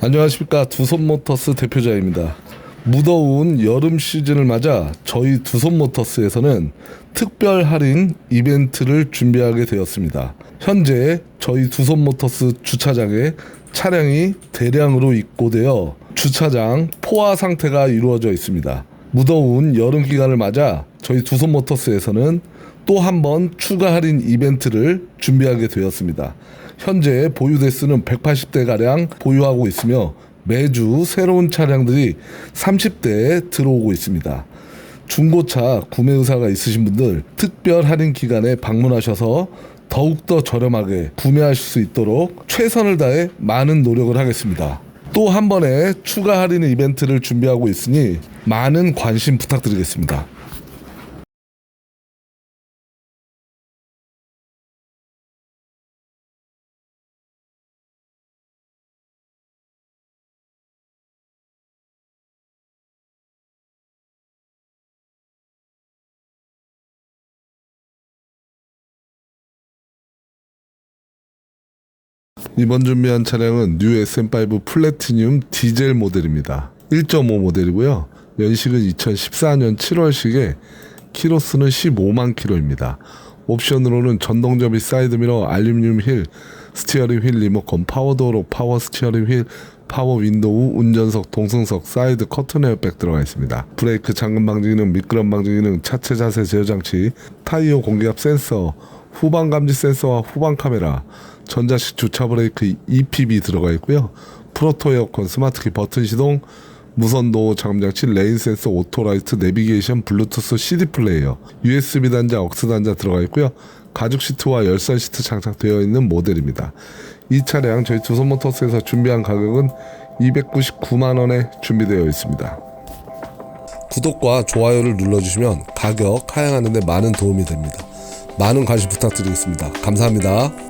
안녕하십니까 두손모터스 대표자입니다. 무더운 여름 시즌을 맞아 저희 두손모터스에서는 특별 할인 이벤트를 준비하게 되었습니다. 현재 저희 두손모터스 주차장에 차량이 대량으로 입고되어 주차장 포화 상태가 이루어져 있습니다. 무더운 여름 기간을 맞아 저희 두손모터스에서는 또 한 번 추가 할인 이벤트를 준비하게 되었습니다. 현재 보유 대수는 180대 가량 보유하고 있으며 매주 새로운 차량들이 30대에 들어오고 있습니다. 중고차 구매 의사가 있으신 분들 특별 할인 기간에 방문하셔서 더욱더 저렴하게 구매하실 수 있도록 최선을 다해 많은 노력을 하겠습니다. 또 한 번의 추가 할인 이벤트를 준비하고 있으니 많은 관심 부탁드리겠습니다. 이번 준비한 차량은 뉴 SM5 플래티늄 디젤 모델입니다. 1.5 모델이고요. 연식은 2014년 7월식에 키로수는 15만 킬로입니다. 옵션으로는 전동접이 사이드미러, 알루미늄 휠, 스티어링 휠 리모컨, 파워도어, 파워 스티어링 휠, 파워 윈도우, 운전석, 동승석, 사이드 커튼 에어백 들어가 있습니다. 브레이크 잠금 방지 기능, 미끄럼 방지 기능, 차체 자세 제어 장치, 타이어 공기압 센서, 후방 감지 센서와 후방 카메라, 전자식 주차 브레이크 EPB 들어가 있고요. 프로토 에어컨, 스마트키 버튼 시동, 무선 노 잠금 장치, 레인 센서, 오토라이트, 내비게이션, 블루투스, CD 플레이어, USB 단자, 억스 단자 들어가 있고요. 가죽 시트와 열선 시트 장착되어 있는 모델입니다. 이 차량 저희 두손모터스에서 준비한 가격은 299만 원에 준비되어 있습니다. 구독과 좋아요를 눌러주시면 가격 하향하는 데 많은 도움이 됩니다. 많은 관심 부탁드리겠습니다. 감사합니다.